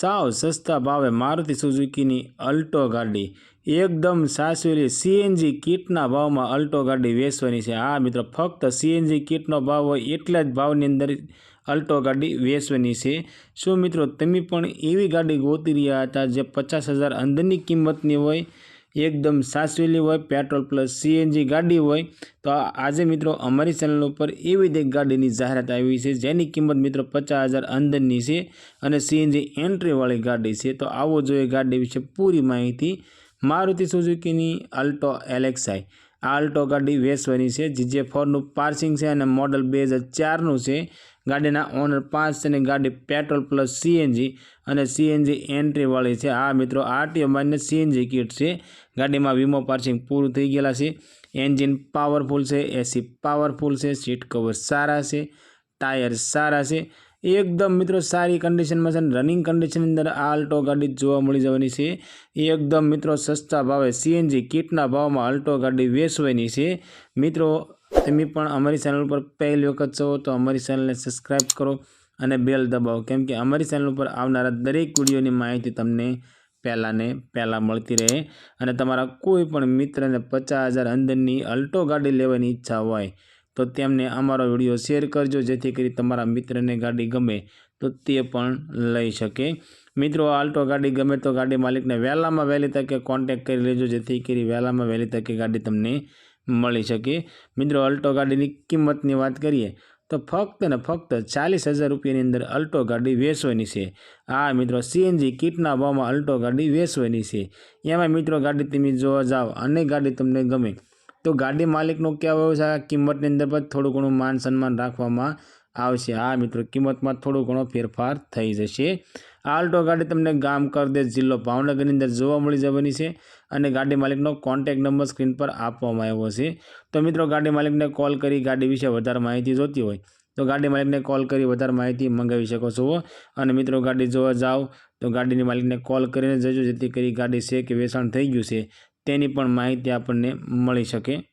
સાવ સસ્તા ભાવે મારુતિ સુઝુકીની અલ્ટો ગાડી. એકદમ સાસવેલી સીએનજી કિટના ભાવમાં અલ્ટો ગાડી વેચવાની છે. હા મિત્રો, ફક્ત સીએનજી કિટનો ભાવ હોય એટલા જ ભાવની અંદર અલ્ટો ગાડી વેચવાની છે. શું મિત્રો, તમે પણ એવી ગાડી ગોતી રહ્યા હતા જે પચાસ હજાર અંદરની કિંમતની હોય? એકદમ સાસવેલી હોય, પેટ્રોલ પ્લસ સીએનજી ગાડી હોય, તો આજે મિત્રો અમારી ચેનલ ઉપર એવી જ એક ગાડીની જાહેરાત આવી છે, જેની કિંમત મિત્રો પચાસ હજાર અંદરની છે અને સીએનજી એન્ટ્રીવાળી ગાડી છે. તો આવો જોઈએ ગાડી વિશે પૂરી માહિતી. મારુતિ સુઝુકીની અલ્ટો એલેક્સાઈ આ અલ્ટો ગાડી વેસવાની છે, જીજે ફોરનું પાર્સિંગ છે અને મોડલ બે હજાર ચારનું છે. ગાડીના ઓનર પાંચ છે અને ગાડી પેટ્રોલ પ્લસ સીએનજી અને સીએનજી એન્ટ્રીવાળી છે. આ મિત્રો, આરટીઓ માન્ય સીએનજી કિટ છે. ગાડીમાં વીમો પાર્સિંગ પૂરું થઈ ગયેલા છે. એન્જિન પાવરફુલ છે, એસી પાવરફુલ છે, સીટ કવર સારા છે, ટાયર સારા છે. એકદમ મિત્રો સારી કન્ડિશનમાં છે રનિંગ કન્ડિશનની અંદર આલ્ટો ગાડી જોવા મળી જવાની છે. એકદમ મિત્રો સસ્તા ભાવે સીએનજી કિટના ભાવમાં આલ્ટો ગાડી વેચવાની છે. મિત્રો તમે પણ અમારી ચેનલ ઉપર પહેલી વખત છો તો અમારી ચેનલને સબસ્ક્રાઈબ કરો અને બેલ દબાવો. કેમ કે અમારી ચેનલ ઉપર આવનારા દરેક વિડીયોની માહિતી તમને પહેલાં ને પહેલાં મળતી રહે અને તમારા કોઈ પણ મિત્રને પચાસ હજાર અંદરની અલ્ટો ગાડી લેવાની ઈચ્છા હોય તો તેમને અમારો વીડિયો શેર કરજો, જેથી કરી તમારા મિત્રને ગાડી ગમે તો તે પણ લઈ શકે. મિત્રો આલ્ટો ગાડી ગમે તો ગાડી માલિકને વહેલામાં વહેલી તકે કોન્ટેક્ટ કરી લેજો, જેથી કરી વહેલામાં વહેલી તકે ગાડી તમને મળી શકે. મિત્રો, અલ્ટો ગાડીની કિંમતની વાત કરીએ, તો ફક્ત ને ફક્ત ચાલીસ હજાર રૂપિયાની અંદર અલ્ટો ગાડી વેચવાની છે. આ મિત્રો સીએનજી કિટના ભાવમાં અલ્ટો ગાડી વેચવાની છે. એમાં મિત્રો, ગાડી તમે જોવા જાઓ અને ગાડી તમને ગમે. તો ગાડી માલિકનો કહેવા છે, આ કિંમતની અંદર પણ થોડું ઘણું માન સન્માન રાખવામાં આવશે. આ મિત્રો, કિંમતમાં થોડો ઘણો ફેરફાર થઈ જશે. આ આલ્ટો ગાડી તમને ગામ કરદેશ જિલ્લો ભાવનગરની અંદર જોવા મળી જવાની છે અને ગાડી માલિકનો કોન્ટેક નંબર સ્ક્રીન પર આપવામાં આવ્યો છે. તો મિત્રો, ગાડી માલિકને કોલ કરી ગાડી વિશે વધારે માહિતી જોતી હોય તો ગાડી માલિકને કોલ કરી વધારે માહિતી મંગાવી શકો છો. અને મિત્રો, ગાડી જોવા જાઓ તો ગાડીની માલિકને કોલ કરીને જજો જેથી કરી ગાડી છે કે વેચાણ થઈ ગયું છે. તેની પણ માહિતી આપણને મળી શકે.